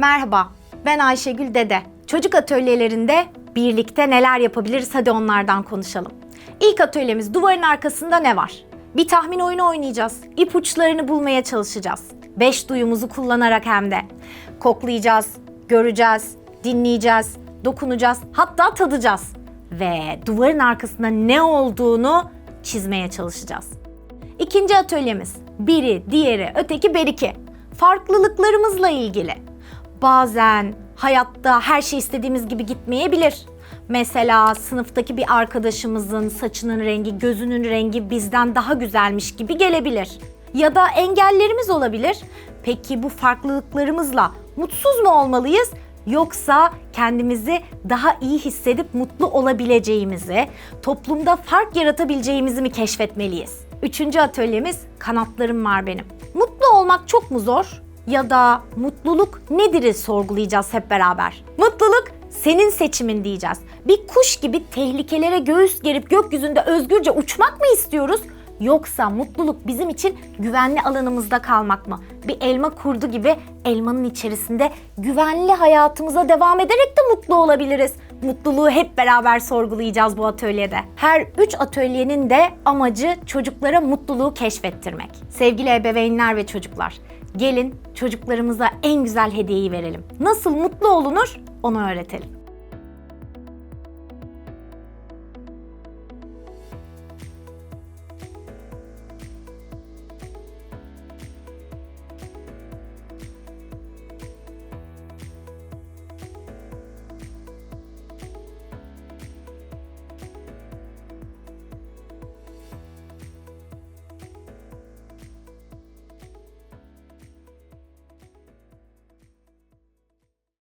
Merhaba, ben Ayşegül Dede. Çocuk atölyelerinde birlikte neler yapabiliriz hadi onlardan konuşalım. İlk atölyemiz duvarın arkasında ne var? Bir tahmin oyunu oynayacağız. İpuçlarını bulmaya çalışacağız. Beş duyumuzu kullanarak hem de. Koklayacağız, göreceğiz, dinleyeceğiz, dokunacağız, hatta tadacağız. Ve duvarın arkasında ne olduğunu çizmeye çalışacağız. İkinci atölyemiz biri, diğeri, öteki beriki. Farklılıklarımızla ilgili. Bazen hayatta her şey istediğimiz gibi gitmeyebilir. Mesela sınıftaki bir arkadaşımızın saçının rengi, gözünün rengi bizden daha güzelmiş gibi gelebilir. Ya da engellerimiz olabilir. Peki bu farklılıklarımızla mutsuz mu olmalıyız yoksa kendimizi daha iyi hissedip mutlu olabileceğimizi, toplumda fark yaratabileceğimizi mi keşfetmeliyiz? Üçüncü atölyemiz kanatlarım var benim. Mutlu olmak çok mu zor? Ya da mutluluk nedir'i sorgulayacağız hep beraber. Mutluluk senin seçimin diyeceğiz. Bir kuş gibi tehlikelere göğüs gerip gökyüzünde özgürce uçmak mı istiyoruz? Yoksa mutluluk bizim için güvenli alanımızda kalmak mı? Bir elma kurdu gibi elmanın içerisinde güvenli hayatımıza devam ederek de mutlu olabiliriz. Mutluluğu hep beraber sorgulayacağız bu atölyede. Her üç atölyenin de amacı çocuklara mutluluğu keşfettirmek. Sevgili ebeveynler ve çocuklar, gelin çocuklarımıza en güzel hediyeyi verelim. Nasıl mutlu olunur onu öğretelim.